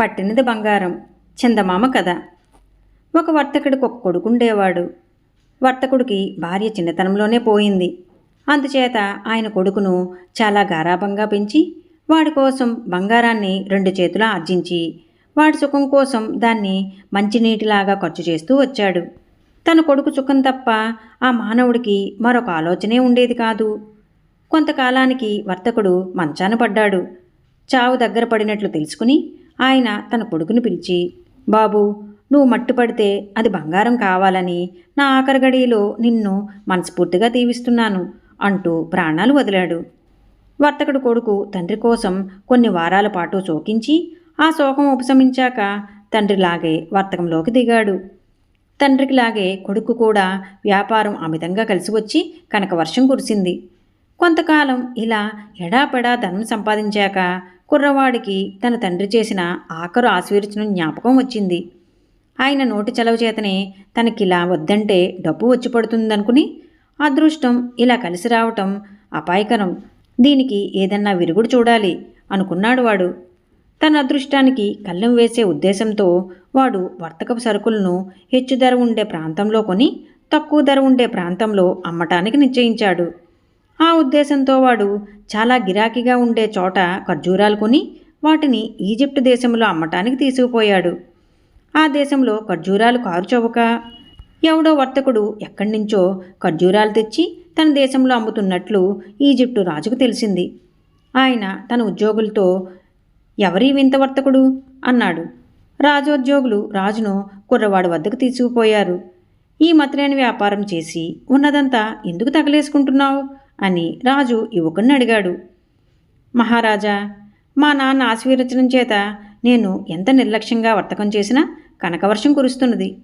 పట్టినది బంగారం. చందమామ కథ. ఒక వర్తకుడికి ఒక కొడుకుండేవాడు వర్తకుడికి భార్య చిన్నతనంలోనే పోయింది. అందుచేత ఆయన కొడుకును చాలా గారాభంగా పెంచి వాడి కోసం బంగారాన్ని రెండు చేతులు ఆర్జించి వాడి సుఖం కోసం దాన్ని మంచినీటిలాగా ఖర్చు చేస్తూ వచ్చాడు. తన కొడుకు సుఖం తప్ప ఆ మానవుడికి మరొక ఆలోచనే ఉండేది కాదు. కొంతకాలానికి వర్తకుడు మంచాన పడ్డాడు. చావు దగ్గర పడినట్లు తెలుసుకుని ఆయన తన కొడుకుని పిలిచి బాబు నువ్వు మట్టుపడితే అది బంగారం కావాలని నా ఆఖరి గడియలో నిన్ను మనస్ఫూర్తిగా తీవిస్తున్నాను అంటూ ప్రాణాలు వదిలాడు. వర్తకుడు కొడుకు తండ్రి కోసం కొన్ని వారాల పాటు శోకించి ఆ శోకం ఉపశమించాక తండ్రిలాగే వర్తకంలోకి దిగాడు. తండ్రికిలాగే కొడుకు కూడా వ్యాపారం అమితంగా కలిసి వచ్చి కనక వర్షం కురిసింది. కొంతకాలం ఇలా ఎడాపెడా ధనం సంపాదించాక కుర్రవాడికి తన తండ్రి చేసిన ఆఖరు ఆశీర్వచనం జ్ఞాపకం వచ్చింది. ఆయన నోటి చలవ చేతనే తనకిలా వద్దంటే డబ్బు వచ్చి పడుతుందనుకుని అదృష్టం ఇలా కలిసి రావటం అపాయకరం. దీనికి ఏదన్నా విరుగుడు చూడాలి అనుకున్నాడు వాడు. తన అదృష్టానికి కళ్ళెం వేసే ఉద్దేశంతో వాడు వర్తకపు సరుకులను హెచ్చు ధర ఉండే ప్రాంతంలో కొని తక్కువ ధర ఉండే ప్రాంతంలో అమ్మటానికి నిశ్చయించాడు. ఆ ఉద్దేశంతో వాడు చాలా గిరాకీగా ఉండే చోట ఖర్జూరాలు కొని వాటిని ఈజిప్ట్ దేశంలో అమ్మటానికి తీసుకుపోయాడు. ఆ దేశంలో ఖర్జూరాలు కారు చౌక. ఎవడో వర్తకుడు ఎక్కడి నుంచో ఖర్జూరాలు తెచ్చి తన దేశంలో అమ్ముతున్నట్లు ఈజిప్టు రాజుకు తెలిసింది. ఆయన తన ఉద్యోగులతో ఎవరి వింత వర్తకుడు అన్నాడు. రాజోద్యోగులు రాజును కుర్రవాడి వద్దకు తీసుకుపోయారు. ఈ మతలేని వ్యాపారం చేసి ఉన్నదంతా ఎందుకు తగలేసుకుంటున్నావు? అని రాజు యువకుణ్ణి అడిగాడు మహారాజా మా నాన్న ఆశీర్వచనం చేత నేను ఎంత నిర్లక్ష్యంగా వర్తకం చేసినా కనకవర్షం కురుస్తున్నది.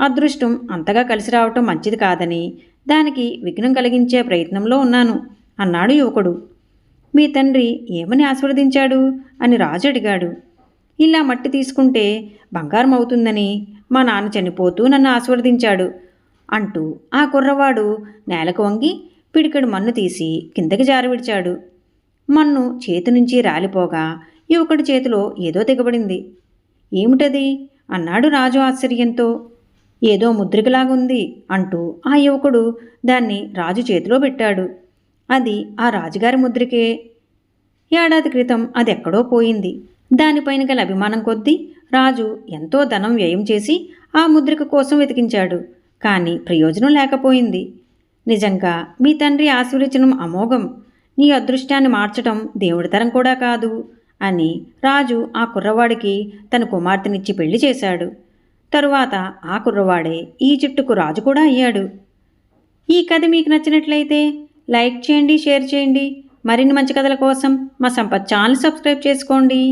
అదృష్టం అంతగా కలిసి రావటం మంచిది కాదని దానికి విఘ్నం కలిగించే ప్రయత్నంలో ఉన్నాను అన్నాడు యువకుడు. మీ తండ్రి ఏమని ఆశీర్వదించాడు? అని రాజు అడిగాడు. ఇలా మట్టి తీసుకుంటే బంగారం అవుతుందని మా నాన్న చనిపోతూ నన్ను ఆశీర్వదించాడు అంటూ ఆ కుర్రవాడు నేలకు వంగి పిడికెడు మన్ను తీసి కిందకి జారవిడిచాడు. మన్ను చేతి నుంచి రాలిపోగా యువకుడి చేతిలో ఏదో దిగబడింది ఏమిటది? అన్నాడు రాజు ఆశ్చర్యంతో. ఏదో ముద్రికలాగుంది అంటూ ఆ యువకుడు దాన్ని రాజు చేతిలో పెట్టాడు. అది ఆ రాజుగారి ముద్రికే. ఏడాది క్రితం అది ఎక్కడో పోయింది. దానిపైన గల అభిమానం కొద్దీ రాజు ఎంతో ధనం వ్యయం చేసి ఆ ముద్రిక కోసం వెతికించాడు. కానీ ప్రయోజనం లేకపోయింది. నిజంగా మీ తండ్రి ఆశీర్వచనం అమోఘం. నీ అదృష్టాన్ని మార్చటం దేవుడి తరం కూడా కాదు అని రాజు ఆ కుర్రవాడికి తన కుమార్తెనిచ్చి పెళ్ళి చేశాడు. తరువాత ఆ కుర్రవాడే ఈ జుట్టుకు రాజు కూడా అయ్యాడు. ఈ కథ మీకు నచ్చినట్లయితే లైక్ చేయండి షేర్ చేయండి. మరిన్ని మంచి కథల కోసం మా సంపత్ ఛానల్ సబ్స్క్రైబ్ చేసుకోండి.